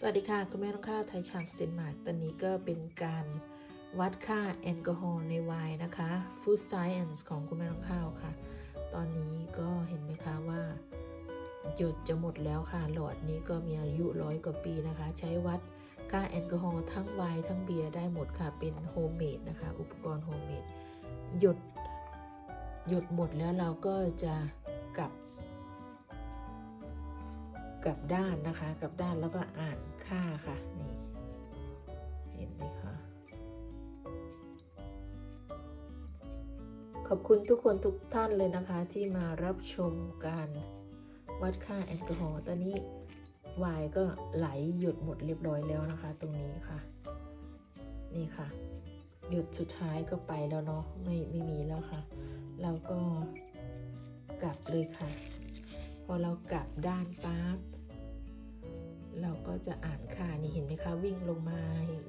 สวัสดีค่ะ คุณแม่ต้องข้าวไทยชามสเตนมาร์กตอนนี้ก็เป็นการวัดค่าแอลกอฮอล์ในไวน์นะคะ Food Science ของคุณแม่ต้องข้าวค่ะ ตอนนี้ก็เห็นไหมคะว่า หยุดจะหมดแล้วค่ะ หลอดนี้ก็มีอายุร้อยกว่าปีนะคะ ใช้วัดค่าแอลกอฮอล์ทั้งไวน์ทั้งเบียร์ได้หมดค่ะ เป็นโฮมเมดนะคะ อุปกรณ์โฮมเมดหยุดหยุดหมดแล้วเราก็จะกลับ กลับด้านนะคะกลับด้านแล้วก็อ่านค่าค่ะนี่เห็นไหมคะขอบคุณทุกคนทุกท่านเลยนะคะที่มารับชมการวัดค่าแอลกอฮอล์ตอนนี้วน์ก็ไหลหยุดหมดเรียบร้อยแล้วนะคะ ตรงนี้ค่ะ นี่ค่ะ หยุดสุดท้ายก็ไปแล้วเนาะไม่ไม่มีแล้วค่ะ เราก็กลับเลยค่ะ พอเรากลับด้านปั๊บ เราก็จะอ่านค่านี่เห็นไหมคะวิ่งลงมา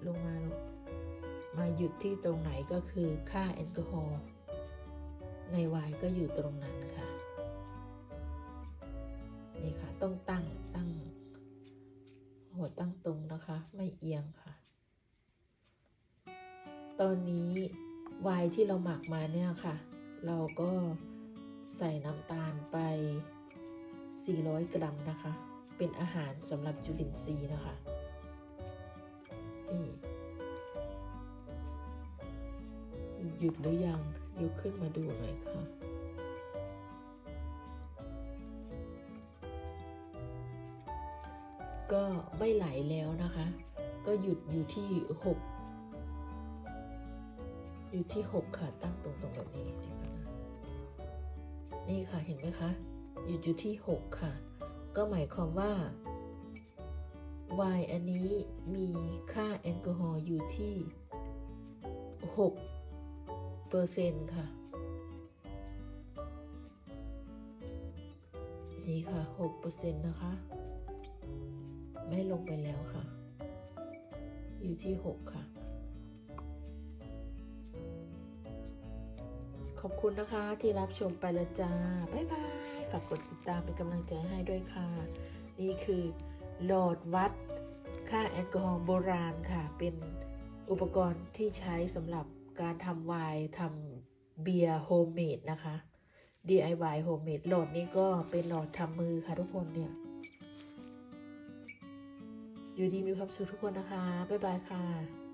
ลงมาลงมาหยุดที่ตรงไหนก็คือค่าแอลกอฮอล์ในวน์ก็อยู่ตรงนั้นค่ะ นี่ค่ะต้องตั้งตั้ง หัวตั้งตรงนะคะ ไม่เอียงค่ะ ตอนนี้วน์ที่เราหมักมาเนี่ยค่ะ เราก็ใส่น้ำตาลไป 400 กรัมนะคะ เป็นอาหารสำหรับจุลินทรีย์นะคะนี่หยุดหรือยังยกขึ้นมาดูหน่อยค่ะก็ไม่ไหลแล้วนะคะ ก็หยุดอยู่ที่ 6 อยู่ที่ 6 ค่ะตั้งตรงๆแบบนี้นี่ค่ะเห็นไหมคะ หยุดอยู่ที่ 6 ค่ะ ก็หมายความว่า y อันนี้มีค่าแอลกอฮอล์อยู่ที่ 6 เปอร์เซ็นต์ค่ะ นี่ค่ะ 6 เปอร์เซ็นต์นะคะ ไม่ลงไปแล้วค่ะ อยู่ที่ 6 ค่ะ อบคุณนะคะที่รับชมไปและจ้าบ๊ายบายฝากกดติดตามเป็นกำลังใจให้ด้วยค่ะ นี่คือหลอดวัดค่าแอลกอฮอล์โบราณค่ะ เป็นอุปกรณ์ที่ใช้สำหรับการทำไวน์ทำเบียร์โฮมเมดนะคะ DIY โฮมเมดหลอดนี้ก็เป็นหลอดทำมือค่ะทุกคนเนี่ย อยู่ดีมีความสุขทุกคนนะคะ บ๊ายบายค่ะ